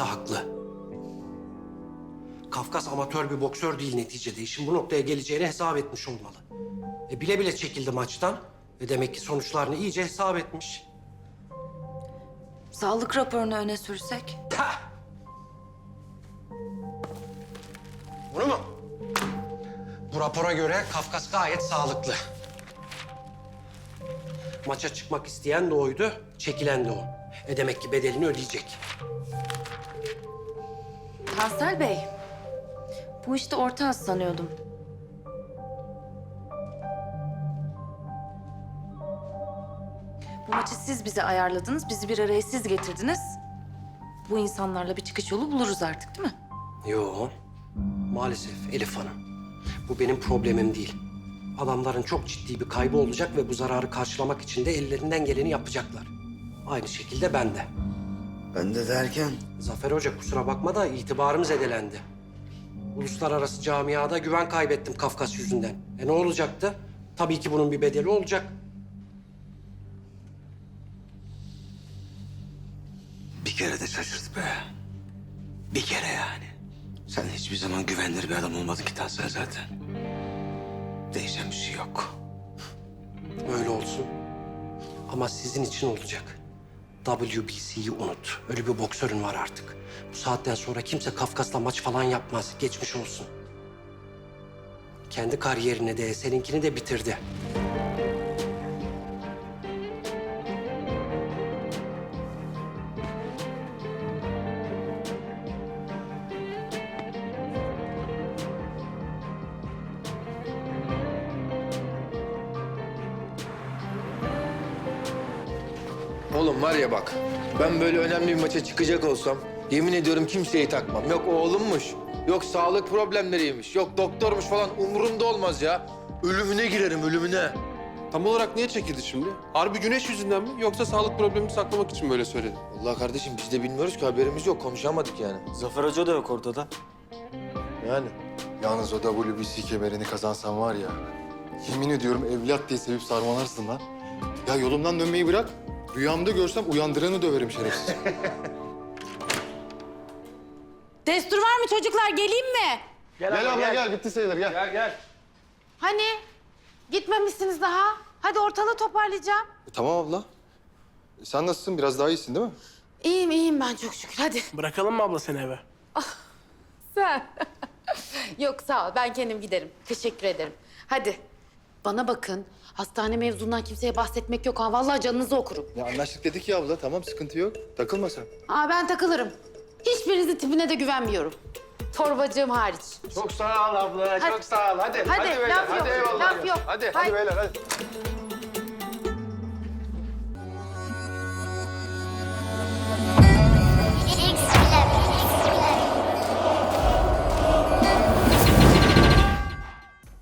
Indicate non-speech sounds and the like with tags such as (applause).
ise haklı. Kafkas amatör bir boksör değil neticede. İşin bu noktaya geleceğini hesap etmiş olmalı. E bile bile çekildi maçtan. Ve demek ki sonuçlarını iyice hesap etmiş. Sağlık raporunu öne sürsek? Tah! Bunu mu? Bu rapora göre Kafkas gayet sağlıklı. Maça çıkmak isteyen de oydu, çekilen de o. E demek ki bedelini ödeyecek. Tansel Bey, bu işte ortağız sanıyordum. Bu maçı siz bize ayarladınız, bizi bir araya siz getirdiniz. Bu insanlarla bir çıkış yolu buluruz artık değil mi? Yo, maalesef Elif Hanım. Bu benim problemim değil. Adamların çok ciddi bir kaybı olacak ve bu zararı karşılamak için de ellerinden geleni yapacaklar. Aynı şekilde ben de. Ben de derken Zafer Hoca kusura bakma da itibarım zedelendi. Uluslararası camiada güven kaybettim Kafkas yüzünden. E ne olacaktı? Tabii ki bunun bir bedeli olacak. bir kere de şaşırt be. Bir kere yani. Sen hiçbir zaman güvenilir bir adam olmadın ki Tansel zaten. Değişen bir şey yok. Öyle olsun. Ama sizin için olacak. WBC'yi unut. Öyle bir boksörün var artık. Bu saatten sonra kimse Kafkas'la maç falan yapmaz. Geçmiş olsun. Kendi kariyerini de seninkini de bitirdi. Oğlum var ya bak, ben böyle önemli bir maça çıkacak olsam yemin ediyorum kimseyi takmam. Yok oğlummuş, yok sağlık problemleriymiş, yok doktormuş falan umurumda olmaz ya. Ölümüne girerim, ölümüne. Tam olarak niye çekildi şimdi? Harbi güneş yüzünden mi yoksa sağlık problemini saklamak için mi böyle söyledi? Allah kardeşim biz de bilmiyoruz ki haberimiz yok, konuşamadık yani. Zafer Hoca da yok ortada. Yani. Yalnız o WBC kemerini kazansan var ya... Yemin ediyorum evlat diye sevip sarmalarsın lan. Ya yolumdan dönmeyi bırak. Rüyamda görsem uyandıranı döverim şerefsiz. (laughs) Destur var mı çocuklar? Geleyim mi? gel abla gel. bitti sayılır gel. Hani? Gitmemişsiniz daha. Hadi ortalığı toparlayacağım. E, tamam abla. E, sen nasılsın? Biraz daha iyisin değil mi? İyiyim iyiyim ben çok şükür. Hadi. Bırakalım mı abla seni eve? Sen. (laughs) Yok sağ ol. Ben kendim giderim. Teşekkür ederim. Hadi. Bana bakın. Hastane mevzundan kimseye bahsetmek yok ha. Vallahi canınızı okurum. Ya anlaştık dedik ya abla. Tamam sıkıntı yok. Takılma sen. Aa ben takılırım. Hiçbirinizin tipine de güvenmiyorum. Torbacığım hariç. Çok sağ ol abla, Hadi. çok sağ ol. Hadi, Hadi, beyler, laf yok, eyvallah. laf yok. Hadi, hadi beyler, hadi.